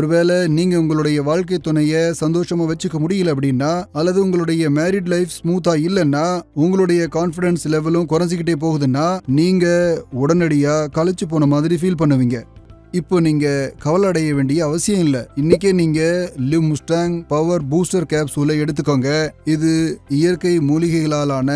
ஒருவேளை நீங்க உங்களுடைய வாழ்க்கை துணையை சந்தோஷமா வச்சுக்க முடியல அப்படின்னா அல்லது உங்களுடைய மேரிட் லைஃப் ஸ்மூத்தா இல்லைன்னா உங்களுடைய கான்ஃபிடன்ஸ் லெவலும் குறைஞ்சிக்கிட்டே போகுதுன்னா நீங்க உடனடியா களைச்சு போன மாதிரி ஃபீல் பண்ணுவீங்க. இப்போ நீங்கள் கவலை அடைய வேண்டிய அவசியம் இல்லை. இன்னைக்கே நீங்கள் லிவ் முஸ்டாங் பவர் பூஸ்டர் கேப்சூலை எடுத்துக்கோங்க. இது இயற்கை மூலிகைகளாலான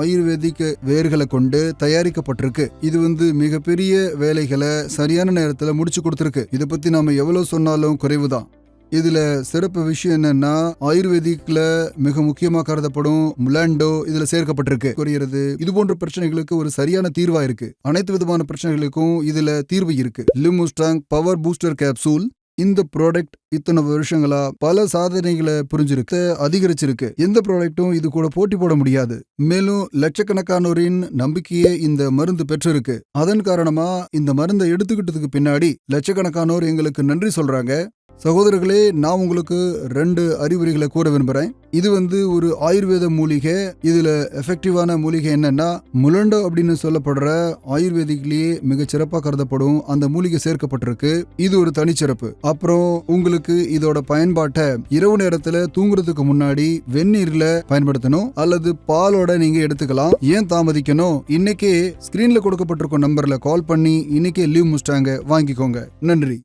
ஆயுர்வேதிக் வேர்களை கொண்டு தயாரிக்கப்பட்டிருக்கு. இது வந்து மிகப்பெரிய வேலைகளை சரியான நேரத்தில் முடிச்சு கொடுத்துருக்கு. இதை பற்றி நாம் எவ்வளோ சொன்னாலும் குறைவு தான் இதுல சிறப்பு விஷயம் என்னன்னா ஆயுர்வேதிக்ல மிக முக்கியமா கருதப்படும் முலாண்டோ இதுல சேர்க்கப்பட்டிருக்கு. குறையிறது இது போன்ற பிரச்சனைகளுக்கு ஒரு சரியான தீர்வா இருக்கு. அனைத்து விதமான பிரச்சனைகளுக்கும் இதுல தீர்வு இருக்கு. லிமுஸ்டாங் பவர் பூஸ்டர் கேப்சூல் இந்த ப்ராடக்ட் இத்தனை வருஷங்களா பல சாதனைகளை புரிஞ்சிருக்கு அதிகரிச்சிருக்கு. எந்த ப்ராடக்ட்டும் இது கூட போட்டி போட முடியாது. மேலும் லட்சக்கணக்கானோரின் நம்பிக்கையே இந்த மருந்து பெற்றிருக்கு. அதன் காரணமா இந்த மருந்தை எடுத்துக்கிட்டதுக்கு பின்னாடி லட்சக்கணக்கானோர் எங்களுக்கு நன்றி சொல்றாங்க. சகோதரர்களே நான் உங்களுக்கு ரெண்டு அறிவுரைகளை கூற விரும்புகிறேன் இது வந்து ஒரு ஆயுர்வேத மூலிகை. இதுல எஃபெக்டிவான மூலிகை என்னன்னா முலண்டோ அப்படின்னு சொல்லப்படுற ஆயுர்வேதிக்லேயே மிக சிறப்பாக கருதப்படும் அந்த மூலிகை சேர்க்கப்பட்டிருக்கு. இது ஒரு தனிச்சிறப்பு. அப்புறம் உங்களுக்கு இதோட பயன்பாட்டை இரவு நேரத்துல தூங்குறதுக்கு முன்னாடி வெந்நீர்ல பயன்படுத்தணும். அல்லது பாலோட நீங்க எடுத்துக்கலாம். ஏன் தாமதிக்கணும்? இன்னைக்கே ஸ்கிரீன்ல கொடுக்கப்பட்டிருக்கும் நம்பர்ல கால் பண்ணி இன்னைக்கே லீவ் முடிச்சிட்டாங்க. வாங்கிக்கோங்க. நன்றி.